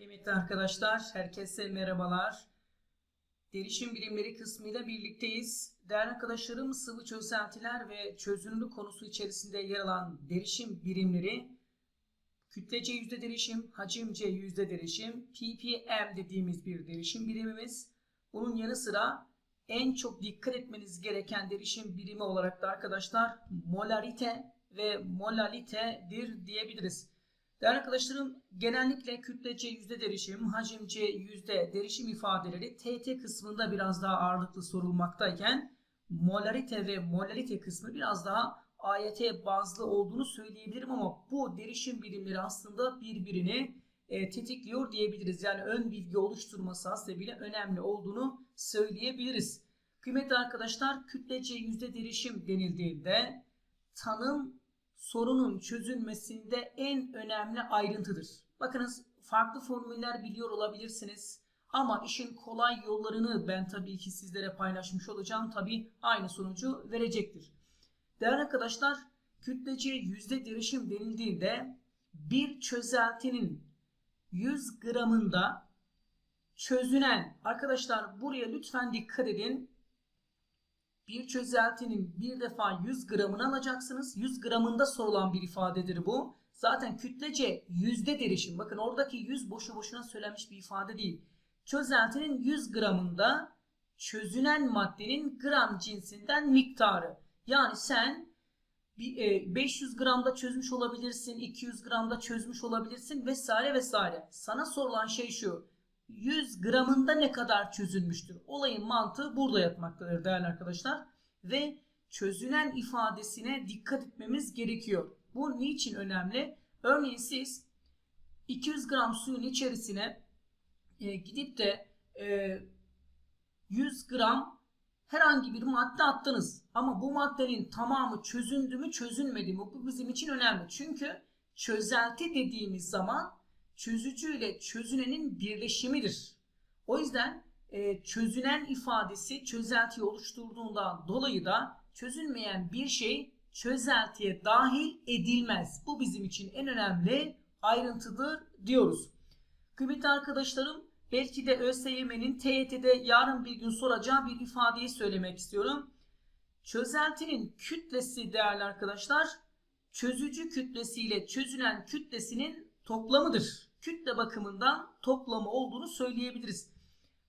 Kıymetli arkadaşlar, herkese merhabalar. Derişim birimleri kısmıyla birlikteyiz. Değerli arkadaşlarım, sıvı çözeltiler ve çözünürlük konusu içerisinde yer alan derişim birimleri kütlece yüzde derişim, hacimce yüzde derişim, ppm dediğimiz bir derişim birimimiz. Bunun yanı sıra en çok dikkat etmeniz gereken derişim birimi olarak da arkadaşlar molarite ve molalitedir diyebiliriz. Değerli arkadaşlarım genellikle kütlece yüzde derişim, hacimce yüzde derişim ifadeleri TT kısmında biraz daha ağırlıklı sorulmaktayken molarite ve molalite kısmı biraz daha AYT bazlı olduğunu söyleyebilirim ama bu derişim birimleri aslında birbirini e, tetikliyor diyebiliriz. Yani ön bilgi oluşturması hasebiyle önemli olduğunu söyleyebiliriz. Kıymetli arkadaşlar kütlece yüzde derişim denildiğinde tanım sorunun çözülmesinde en önemli ayrıntıdır. Bakınız farklı formüller biliyor olabilirsiniz ama işin kolay yollarını ben tabii ki sizlere paylaşmış olacağım. Tabii aynı sonucu verecektir. Değerli arkadaşlar kütlece yüzde derişim denildiğinde bir çözeltinin 100 gramında çözünen arkadaşlar buraya lütfen dikkat edin bir çözeltinin bir defa 100 gramını alacaksınız. 100 gramında sorulan bir ifadedir bu. Zaten kütlece yüzde derişim. Bakın oradaki 100 boşu boşuna söylenmiş bir ifade değil. Çözeltinin 100 gramında çözünen maddenin gram cinsinden miktarı. Yani sen 500 gramda çözmüş olabilirsin, 200 gramda çözmüş olabilirsin vesaire vesaire. Sana sorulan şey şu. 100 gramında ne kadar çözülmüştür? Olayın mantığı burada yatmaktadır değerli arkadaşlar. Ve çözülen ifadesine dikkat etmemiz gerekiyor. Bu niçin önemli? Örneğin siz 200 gram suyun içerisine e, gidip de e, 100 gram herhangi bir madde attınız. Ama bu maddenin tamamı çözündü mü çözülmedi mi? Bu bizim için önemli. Çünkü çözelti dediğimiz zaman çözücü ile çözünenin birleşimidir. O yüzden e, çözünen ifadesi çözeltiyi oluşturduğundan dolayı da çözülmeyen bir şey çözeltiye dahil edilmez. Bu bizim için en önemli ayrıntıdır diyoruz. Kıymetli arkadaşlarım belki de ÖSYM'nin TYT'de yarın bir gün soracağı bir ifadeyi söylemek istiyorum. Çözeltinin kütlesi değerli arkadaşlar çözücü kütlesiyle çözülen kütlesinin toplamıdır kütle bakımından toplamı olduğunu söyleyebiliriz.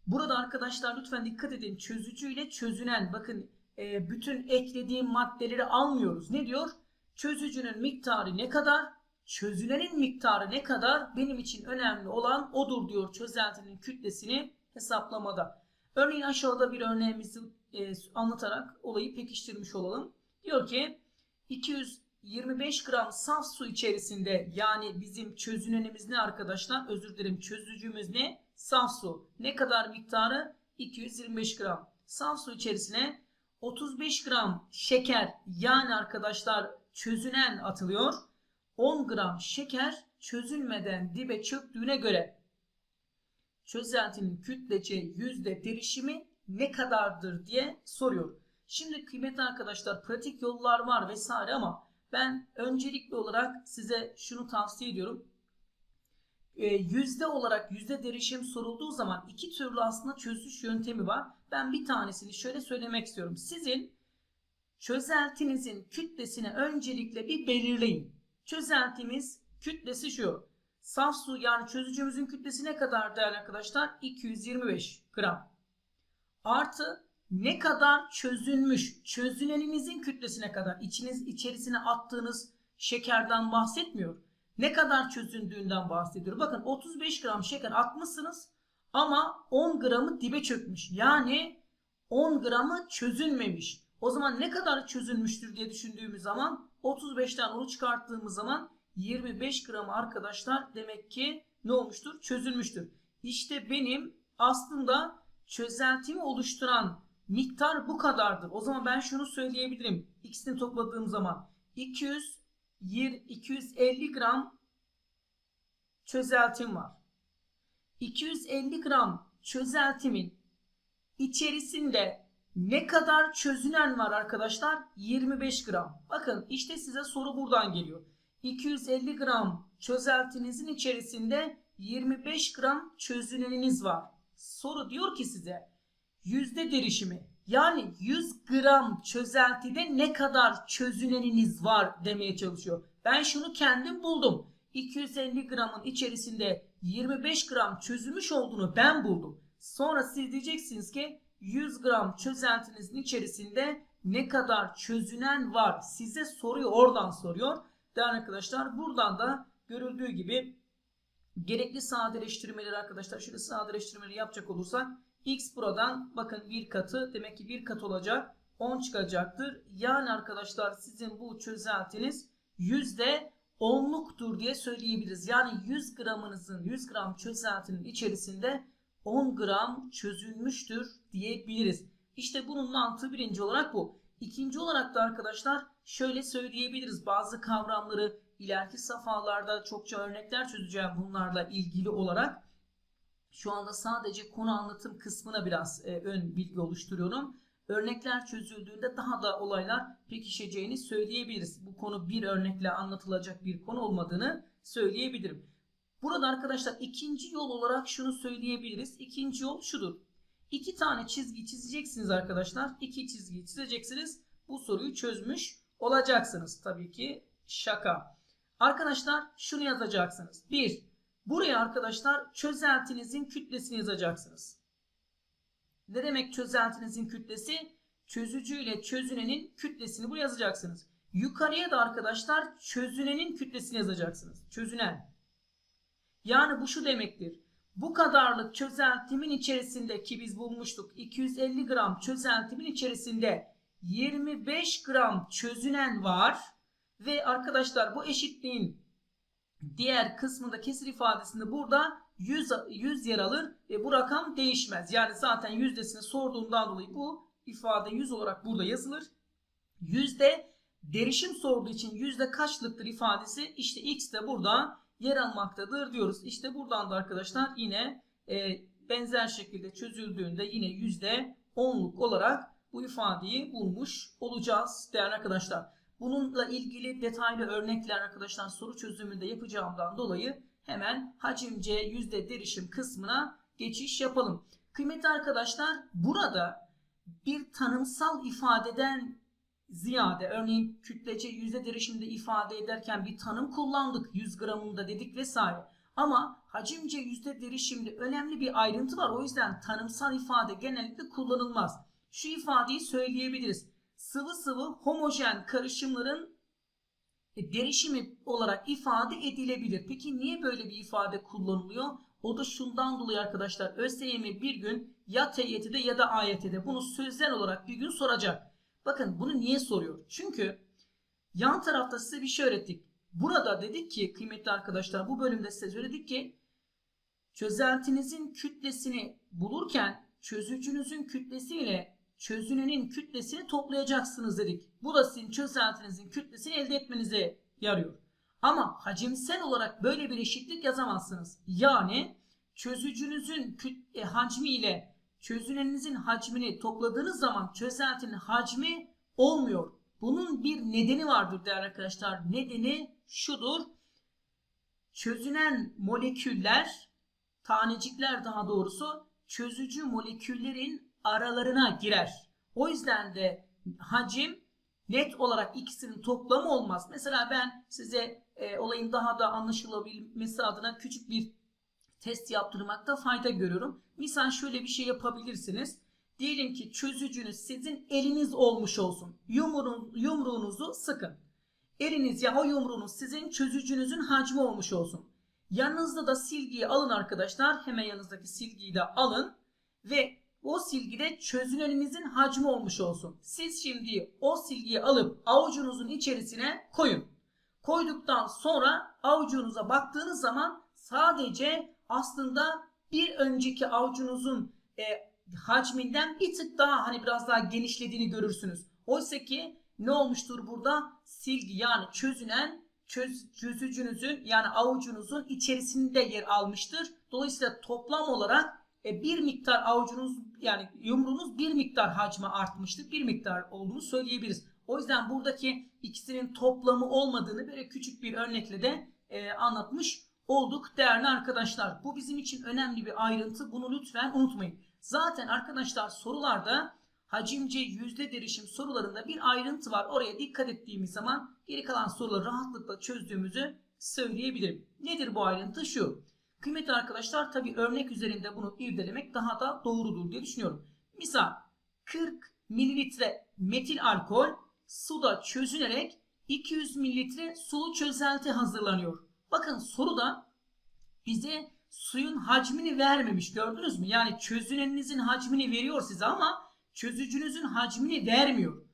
Burada arkadaşlar lütfen dikkat edin. Çözücü ile çözünen bakın e, bütün eklediğim maddeleri almıyoruz. Ne diyor? Çözücünün miktarı ne kadar? Çözülenin miktarı ne kadar? Benim için önemli olan odur diyor çözeltinin kütlesini hesaplamada. Örneğin aşağıda bir örneğimizi e, anlatarak olayı pekiştirmiş olalım. Diyor ki 200 25 gram saf su içerisinde yani bizim çözünenimiz ne arkadaşlar? Özür dilerim çözücümüz ne? Saf su. Ne kadar miktarı? 225 gram. Saf su içerisine 35 gram şeker yani arkadaşlar çözünen atılıyor. 10 gram şeker çözülmeden dibe çöktüğüne göre çözeltinin kütlece yüzde derişimi ne kadardır diye soruyor. Şimdi kıymetli arkadaşlar pratik yollar var vesaire ama ben öncelikli olarak size şunu tavsiye ediyorum. E, yüzde olarak yüzde derişim sorulduğu zaman iki türlü aslında çözüş yöntemi var. Ben bir tanesini şöyle söylemek istiyorum. Sizin çözeltinizin kütlesini öncelikle bir belirleyin. Çözeltimiz kütlesi şu. Saf su yani çözücümüzün kütlesi ne kadar değerli arkadaşlar? 225 gram. Artı ne kadar çözülmüş, çözüleninizin kütlesine kadar içiniz içerisine attığınız şekerden bahsetmiyor. Ne kadar çözündüğünden bahsediyor. Bakın 35 gram şeker atmışsınız ama 10 gramı dibe çökmüş. Yani 10 gramı çözülmemiş. O zaman ne kadar çözülmüştür diye düşündüğümüz zaman 35'ten onu çıkarttığımız zaman 25 gram arkadaşlar demek ki ne olmuştur? Çözülmüştür. İşte benim aslında çözeltimi oluşturan miktar bu kadardır. O zaman ben şunu söyleyebilirim. İkisini topladığım zaman 200 250 gram çözeltim var. 250 gram çözeltimin içerisinde ne kadar çözünen var arkadaşlar? 25 gram. Bakın işte size soru buradan geliyor. 250 gram çözeltinizin içerisinde 25 gram çözüneniniz var. Soru diyor ki size yüzde derişimi yani 100 gram çözeltide ne kadar çözüneniniz var demeye çalışıyor. Ben şunu kendim buldum. 250 gramın içerisinde 25 gram çözülmüş olduğunu ben buldum. Sonra siz diyeceksiniz ki 100 gram çözeltinizin içerisinde ne kadar çözünen var? Size soruyu oradan soruyor. Değerli arkadaşlar buradan da görüldüğü gibi gerekli sadeleştirmeleri arkadaşlar şöyle sadeleştirmeleri yapacak olursak x buradan bakın bir katı demek ki bir kat olacak 10 çıkacaktır. Yani arkadaşlar sizin bu çözeltiniz yüzde 10'luktur diye söyleyebiliriz. Yani 100 gramınızın 100 gram çözeltinin içerisinde 10 gram çözülmüştür diyebiliriz. İşte bunun mantığı birinci olarak bu. İkinci olarak da arkadaşlar şöyle söyleyebiliriz. Bazı kavramları ileriki safhalarda çokça örnekler çözeceğim bunlarla ilgili olarak. Şu anda sadece konu anlatım kısmına biraz e, ön bilgi oluşturuyorum. Örnekler çözüldüğünde daha da olaylar pekişeceğini söyleyebiliriz. Bu konu bir örnekle anlatılacak bir konu olmadığını söyleyebilirim. Burada arkadaşlar ikinci yol olarak şunu söyleyebiliriz. İkinci yol şudur. İki tane çizgi çizeceksiniz arkadaşlar. İki çizgi çizeceksiniz. Bu soruyu çözmüş olacaksınız. Tabii ki şaka. Arkadaşlar şunu yazacaksınız. 1. Buraya arkadaşlar çözeltinizin kütlesini yazacaksınız. Ne demek çözeltinizin kütlesi? Çözücü ile çözünenin kütlesini buraya yazacaksınız. Yukarıya da arkadaşlar çözünenin kütlesini yazacaksınız. Çözünen. Yani bu şu demektir. Bu kadarlık çözeltimin içerisinde ki biz bulmuştuk 250 gram çözeltimin içerisinde 25 gram çözünen var. Ve arkadaşlar bu eşitliğin diğer kısmında kesir ifadesinde burada 100, 100 yer alır ve bu rakam değişmez. Yani zaten yüzdesini sorduğundan dolayı bu ifade 100 olarak burada yazılır. Yüzde derişim sorduğu için yüzde kaçlıktır ifadesi işte x de burada yer almaktadır diyoruz. İşte buradan da arkadaşlar yine e, benzer şekilde çözüldüğünde yine yüzde onluk olarak bu ifadeyi bulmuş olacağız değerli arkadaşlar. Bununla ilgili detaylı örnekler arkadaşlar soru çözümünde yapacağımdan dolayı hemen hacimce yüzde derişim kısmına geçiş yapalım. Kıymetli arkadaşlar burada bir tanımsal ifadeden ziyade örneğin kütlece yüzde derişimde ifade ederken bir tanım kullandık 100 gramında dedik vesaire. Ama hacimce yüzde derişimde önemli bir ayrıntı var. O yüzden tanımsal ifade genellikle kullanılmaz. Şu ifadeyi söyleyebiliriz. Sıvı sıvı homojen karışımların derişimi olarak ifade edilebilir. Peki niye böyle bir ifade kullanılıyor? O da şundan dolayı arkadaşlar ÖSYM bir gün ya TYT'de ya da AYT'de bunu sözel olarak bir gün soracak. Bakın bunu niye soruyor? Çünkü yan tarafta size bir şey öğrettik. Burada dedik ki kıymetli arkadaşlar bu bölümde size söyledik ki çözeltinizin kütlesini bulurken çözücünüzün kütlesiyle çözünenin kütlesini toplayacaksınız dedik. Bu da sizin çözeltinizin kütlesini elde etmenize yarıyor. Ama hacimsel olarak böyle bir eşitlik yazamazsınız. Yani çözücünüzün e, hacmi ile çözünenizin hacmini topladığınız zaman çözeltinin hacmi olmuyor. Bunun bir nedeni vardır değerli arkadaşlar. Nedeni şudur. Çözünen moleküller, tanecikler daha doğrusu çözücü moleküllerin aralarına girer. O yüzden de hacim net olarak ikisinin toplamı olmaz. Mesela ben size e, olayın daha da anlaşılabilmesi adına küçük bir test yaptırmakta fayda görüyorum. Misal şöyle bir şey yapabilirsiniz. Diyelim ki çözücünüz sizin eliniz olmuş olsun. Yumruğun, yumruğunuzu sıkın. Eliniz ya o yumruğunuz sizin çözücünüzün hacmi olmuş olsun. Yanınızda da silgiyi alın arkadaşlar. Hemen yanınızdaki silgiyi de alın. Ve o silgide çözünenimizin hacmi olmuş olsun. Siz şimdi o silgiyi alıp avucunuzun içerisine koyun. Koyduktan sonra avucunuza baktığınız zaman sadece aslında bir önceki avucunuzun e, hacminden bir tık daha hani biraz daha genişlediğini görürsünüz. Oysa ki ne olmuştur burada? Silgi yani çözünen çöz, çözücünüzün yani avucunuzun içerisinde yer almıştır. Dolayısıyla toplam olarak e, bir miktar avucunuz yani yumruğunuz bir miktar hacmi artmıştır. Bir miktar olduğunu söyleyebiliriz. O yüzden buradaki ikisinin toplamı olmadığını böyle küçük bir örnekle de e, anlatmış olduk değerli arkadaşlar. Bu bizim için önemli bir ayrıntı. Bunu lütfen unutmayın. Zaten arkadaşlar sorularda hacimce yüzde derişim sorularında bir ayrıntı var. Oraya dikkat ettiğimiz zaman geri kalan soruları rahatlıkla çözdüğümüzü söyleyebilirim. Nedir bu ayrıntı? Şu. Kıymetli arkadaşlar tabi örnek üzerinde bunu irdelemek daha da doğrudur diye düşünüyorum. Misal 40 mililitre metil alkol suda çözünerek 200 mililitre sulu çözelti hazırlanıyor. Bakın soruda bize suyun hacmini vermemiş gördünüz mü? Yani çözünenizin hacmini veriyor size ama çözücünüzün hacmini vermiyor.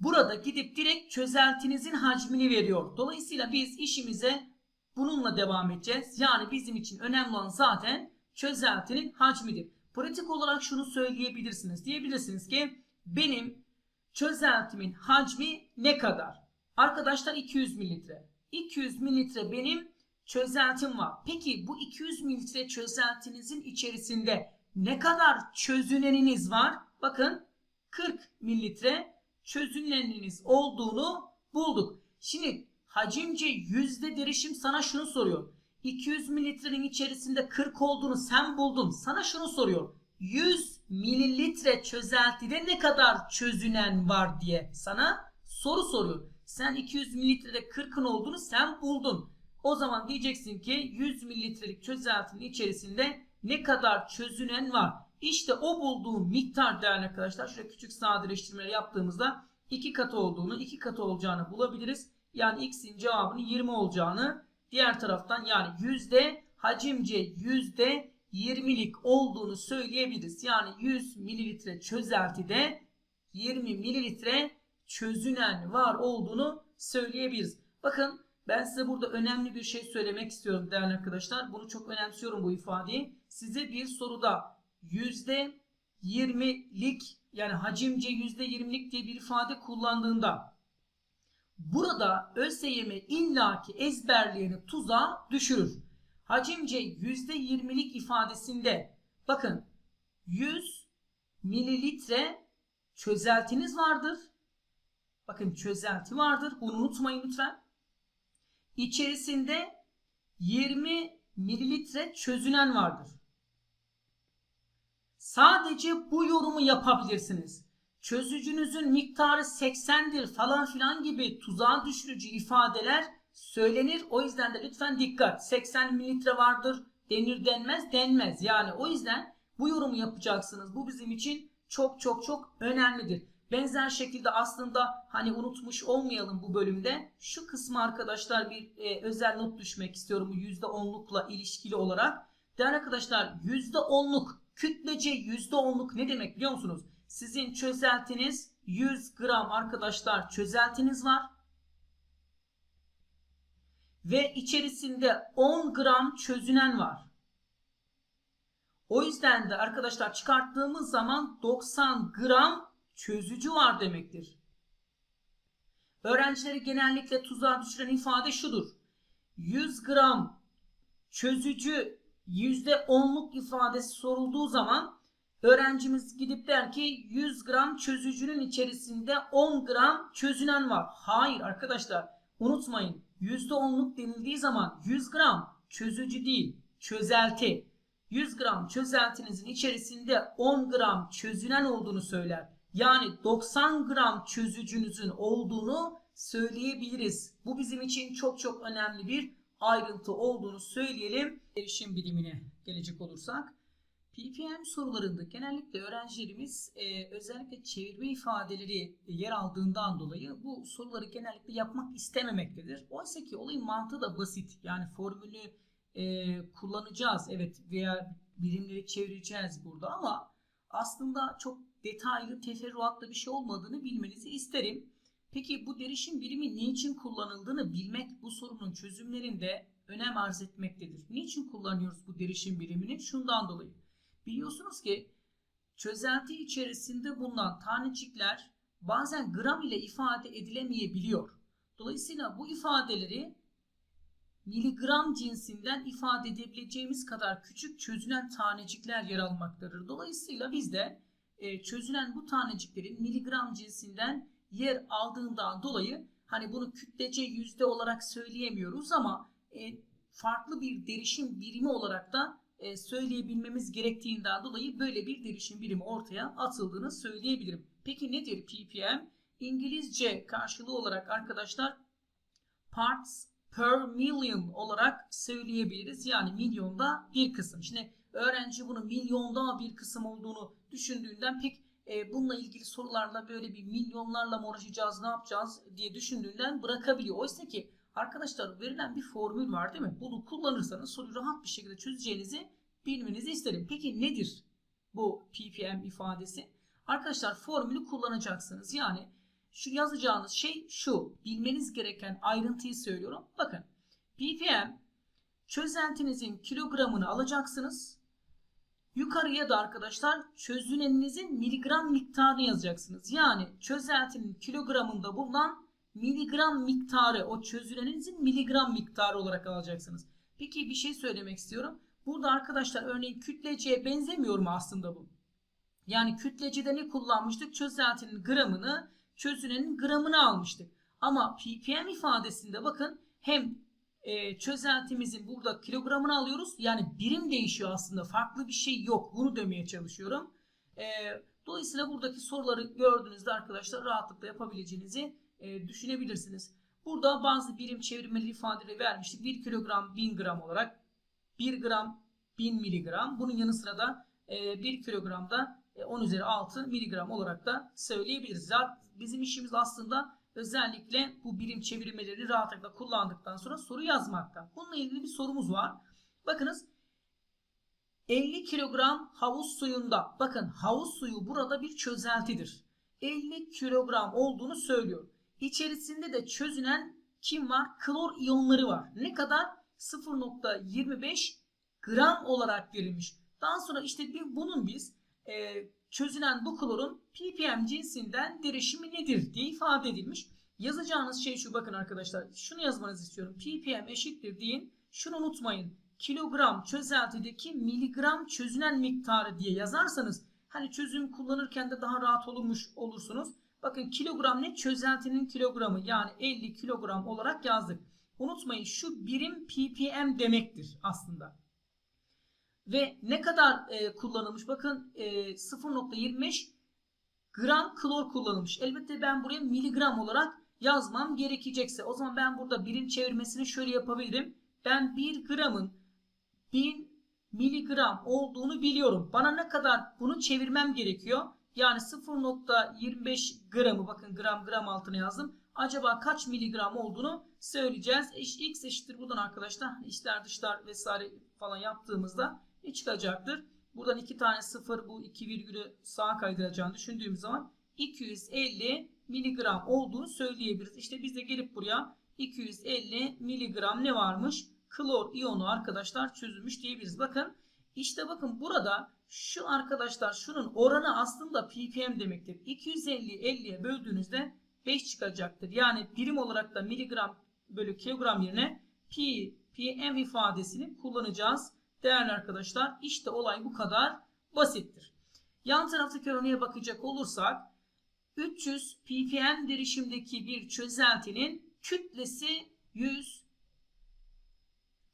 Burada gidip direkt çözeltinizin hacmini veriyor. Dolayısıyla biz işimize bununla devam edeceğiz. Yani bizim için önemli olan zaten çözeltinin hacmidir. Pratik olarak şunu söyleyebilirsiniz. Diyebilirsiniz ki benim çözeltimin hacmi ne kadar? Arkadaşlar 200 mililitre. 200 mililitre benim çözeltim var. Peki bu 200 mililitre çözeltinizin içerisinde ne kadar çözüneniniz var? Bakın 40 mililitre çözüneniniz olduğunu bulduk. Şimdi hacimce yüzde derişim sana şunu soruyor. 200 mililitrenin içerisinde 40 olduğunu sen buldun. Sana şunu soruyor. 100 mililitre çözeltide ne kadar çözünen var diye sana soru soruyor. Sen 200 mililitrede 40'ın olduğunu sen buldun. O zaman diyeceksin ki 100 mililitrelik çözeltinin içerisinde ne kadar çözünen var. İşte o bulduğu miktar değerli arkadaşlar şöyle küçük sadeleştirmeler yaptığımızda 2 katı olduğunu 2 katı olacağını bulabiliriz. Yani x'in cevabının 20 olacağını diğer taraftan yani yüzde hacimce yüzde 20'lik olduğunu söyleyebiliriz. Yani 100 mililitre çözeltide 20 mililitre çözünen var olduğunu söyleyebiliriz. Bakın ben size burada önemli bir şey söylemek istiyorum değerli arkadaşlar. Bunu çok önemsiyorum bu ifadeyi. Size bir soruda yüzde 20'lik yani hacimce yüzde 20'lik diye bir ifade kullandığında burada ÖSYM illaki ezberleyeni tuzağa düşürür. Hacimce yüzde 20'lik ifadesinde bakın 100 mililitre çözeltiniz vardır. Bakın çözelti vardır. Bunu unutmayın lütfen. İçerisinde 20 mililitre çözünen vardır. Sadece bu yorumu yapabilirsiniz. Çözücünüzün miktarı 80'dir falan filan gibi tuzağa düşürücü ifadeler söylenir. O yüzden de lütfen dikkat. 80 mililitre vardır denir denmez denmez. Yani o yüzden bu yorumu yapacaksınız. Bu bizim için çok çok çok önemlidir. Benzer şekilde aslında hani unutmuş olmayalım bu bölümde. Şu kısmı arkadaşlar bir e, özel not düşmek istiyorum bu %10'lukla ilişkili olarak. Değerli arkadaşlar %10'luk kütlece %10'luk ne demek biliyor musunuz? Sizin çözeltiniz 100 gram arkadaşlar çözeltiniz var. Ve içerisinde 10 gram çözünen var. O yüzden de arkadaşlar çıkarttığımız zaman 90 gram çözücü var demektir. Öğrencileri genellikle tuzağa düşüren ifade şudur. 100 gram çözücü %10'luk ifadesi sorulduğu zaman öğrencimiz gidip der ki 100 gram çözücünün içerisinde 10 gram çözünen var. Hayır arkadaşlar unutmayın %10'luk denildiği zaman 100 gram çözücü değil çözelti. 100 gram çözeltinizin içerisinde 10 gram çözünen olduğunu söyler. Yani 90 gram çözücünüzün olduğunu söyleyebiliriz. Bu bizim için çok çok önemli bir ayrıntı olduğunu söyleyelim. Erişim bilimine gelecek olursak. PPM sorularında genellikle öğrencilerimiz e, özellikle çevirme ifadeleri yer aldığından dolayı bu soruları genellikle yapmak istememektedir. Oysa ki olayın mantığı da basit. Yani formülü e, kullanacağız evet veya birimleri çevireceğiz burada ama aslında çok detaylı teferruatlı bir şey olmadığını bilmenizi isterim. Peki bu derişim birimi niçin kullanıldığını bilmek bu sorunun çözümlerinde önem arz etmektedir. Niçin kullanıyoruz bu derişim birimini? Şundan dolayı. Biliyorsunuz ki çözelti içerisinde bulunan tanecikler bazen gram ile ifade edilemeyebiliyor. Dolayısıyla bu ifadeleri miligram cinsinden ifade edebileceğimiz kadar küçük çözülen tanecikler yer almaktadır. Dolayısıyla biz de e, çözülen bu taneciklerin miligram cinsinden yer aldığından dolayı hani bunu kütlece yüzde olarak söyleyemiyoruz ama e, farklı bir derişim birimi olarak da e, söyleyebilmemiz gerektiğinden dolayı böyle bir derişim birimi ortaya atıldığını söyleyebilirim. Peki nedir ppm? İngilizce karşılığı olarak arkadaşlar parts per million olarak söyleyebiliriz. Yani milyonda bir kısım. Şimdi öğrenci bunun milyonda bir kısım olduğunu düşündüğünden pek e, bununla ilgili sorularla böyle bir milyonlarla mı uğraşacağız ne yapacağız diye düşündüğünden bırakabiliyor. Oysa ki arkadaşlar verilen bir formül var değil mi? Bunu kullanırsanız soruyu rahat bir şekilde çözeceğinizi bilmenizi isterim. Peki nedir bu ppm ifadesi? Arkadaşlar formülü kullanacaksınız. Yani şu yazacağınız şey şu. Bilmeniz gereken ayrıntıyı söylüyorum. Bakın ppm çözeltinizin kilogramını alacaksınız. Yukarıya da arkadaşlar çözüneninizin miligram miktarını yazacaksınız. Yani çözeltinin kilogramında bulunan miligram miktarı o çözüneninizin miligram miktarı olarak alacaksınız. Peki bir şey söylemek istiyorum. Burada arkadaşlar örneğin kütleciye benzemiyor mu aslında bu? Yani kütlecide ne kullanmıştık? Çözeltinin gramını, çözünenin gramını almıştık. Ama ppm ifadesinde bakın hem e, çözeltimizin burada kilogramını alıyoruz. Yani birim değişiyor aslında. Farklı bir şey yok. Bunu demeye çalışıyorum. E, dolayısıyla buradaki soruları gördüğünüzde arkadaşlar rahatlıkla yapabileceğinizi e, düşünebilirsiniz. Burada bazı birim çevirmeli ifadeleri vermiştik. 1 kilogram 1000 gram olarak 1 gram 1000 miligram. Bunun yanı sıra da e, 1 kilogramda e, 10 üzeri 6 miligram olarak da söyleyebiliriz. Bizim işimiz aslında özellikle bu birim çevirmeleri rahatlıkla kullandıktan sonra soru yazmakta. Bununla ilgili bir sorumuz var. Bakınız 50 kilogram havuz suyunda bakın havuz suyu burada bir çözeltidir. 50 kilogram olduğunu söylüyor. İçerisinde de çözünen kim var? Klor iyonları var. Ne kadar? 0.25 gram olarak verilmiş. Daha sonra işte bir, bunun biz e, çözünen bu klorun ppm cinsinden derişimi nedir diye ifade edilmiş. Yazacağınız şey şu bakın arkadaşlar. Şunu yazmanızı istiyorum. ppm eşittir deyin. Şunu unutmayın. Kilogram çözeltideki miligram çözünen miktarı diye yazarsanız hani çözüm kullanırken de daha rahat olmuş olursunuz. Bakın kilogram ne? Çözeltinin kilogramı yani 50 kilogram olarak yazdık. Unutmayın şu birim ppm demektir aslında. Ve ne kadar e, kullanılmış? Bakın e, 0.25 gram klor kullanılmış. Elbette ben buraya miligram olarak yazmam gerekecekse o zaman ben burada birim çevirmesini şöyle yapabilirim. Ben 1 gramın 1000 miligram olduğunu biliyorum. Bana ne kadar bunu çevirmem gerekiyor? Yani 0.25 gramı bakın gram gram altına yazdım. Acaba kaç miligram olduğunu söyleyeceğiz. X eşittir buradan arkadaşlar içler dışlar vesaire falan yaptığımızda ne çıkacaktır? Buradan iki tane sıfır bu iki virgülü sağa kaydıracağını düşündüğüm zaman 250 miligram olduğunu söyleyebiliriz. İşte biz de gelip buraya 250 miligram ne varmış? Klor iyonu arkadaşlar çözülmüş diyebiliriz. Bakın işte bakın burada şu arkadaşlar şunun oranı aslında ppm demektir. 250 50'ye böldüğünüzde 5 çıkacaktır. Yani birim olarak da miligram bölü kilogram yerine ppm ifadesini kullanacağız. Değerli arkadaşlar işte olay bu kadar basittir. Yan taraftaki örneğe bakacak olursak 300 ppm derişimdeki bir çözeltinin kütlesi 100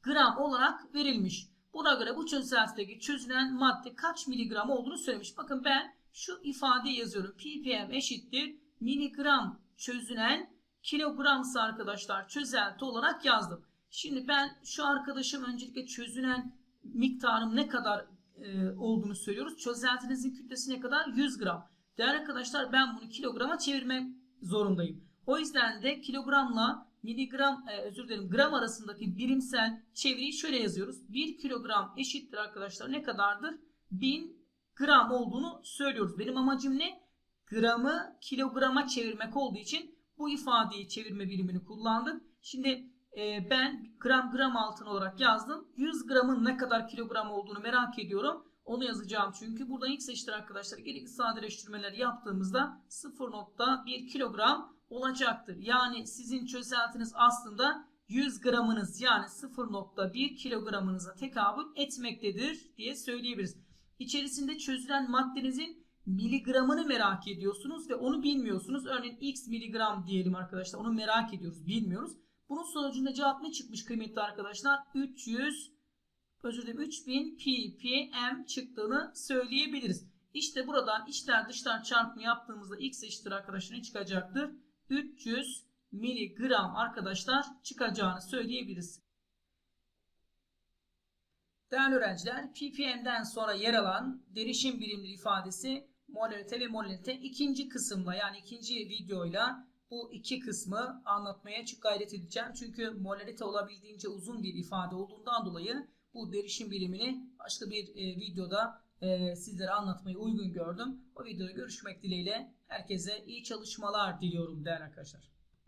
gram olarak verilmiş. Buna göre bu çözeltideki çözülen madde kaç miligram olduğunu söylemiş. Bakın ben şu ifadeyi yazıyorum. ppm eşittir miligram çözünen kilogramsa arkadaşlar çözelti olarak yazdım. Şimdi ben şu arkadaşım öncelikle çözünen miktarım ne kadar e, olduğunu söylüyoruz. Çözeltinizin kütlesi ne kadar? 100 gram. Değerli arkadaşlar ben bunu kilograma çevirmek zorundayım. O yüzden de kilogramla miligram e, özür dilerim gram arasındaki birimsel çeviriyi şöyle yazıyoruz. 1 kilogram eşittir arkadaşlar ne kadardır? 1000 gram olduğunu söylüyoruz. Benim amacım ne? Gramı kilograma çevirmek olduğu için bu ifadeyi çevirme birimini kullandım. Şimdi e, ben gram gram altın olarak yazdım. 100 gramın ne kadar kilogram olduğunu merak ediyorum. Onu yazacağım çünkü buradan x eşittir arkadaşlar. Gerekli sadeleştirmeler yaptığımızda 0.1 kilogram olacaktır. Yani sizin çözeltiniz aslında 100 gramınız yani 0.1 kilogramınıza tekabül etmektedir diye söyleyebiliriz. İçerisinde çözülen maddenizin miligramını merak ediyorsunuz ve onu bilmiyorsunuz. Örneğin x miligram diyelim arkadaşlar onu merak ediyoruz bilmiyoruz. Bunun sonucunda cevap ne çıkmış kıymetli arkadaşlar? 300 özür dilerim 3000 ppm çıktığını söyleyebiliriz. İşte buradan içler dışlar çarpımı yaptığımızda x eşittir arkadaşlar ne çıkacaktır? 300 miligram arkadaşlar çıkacağını söyleyebiliriz. Değerli öğrenciler, ppm'den sonra yer alan derişim birimleri ifadesi molalite ve molalite ikinci kısımla yani ikinci videoyla bu iki kısmı anlatmaya gayret edeceğim. Çünkü molalite olabildiğince uzun bir ifade olduğundan dolayı bu derişim birimini başka bir e, videoda e, sizlere anlatmayı uygun gördüm. O videoda görüşmek dileğiyle herkese iyi çalışmalar diliyorum değerli arkadaşlar.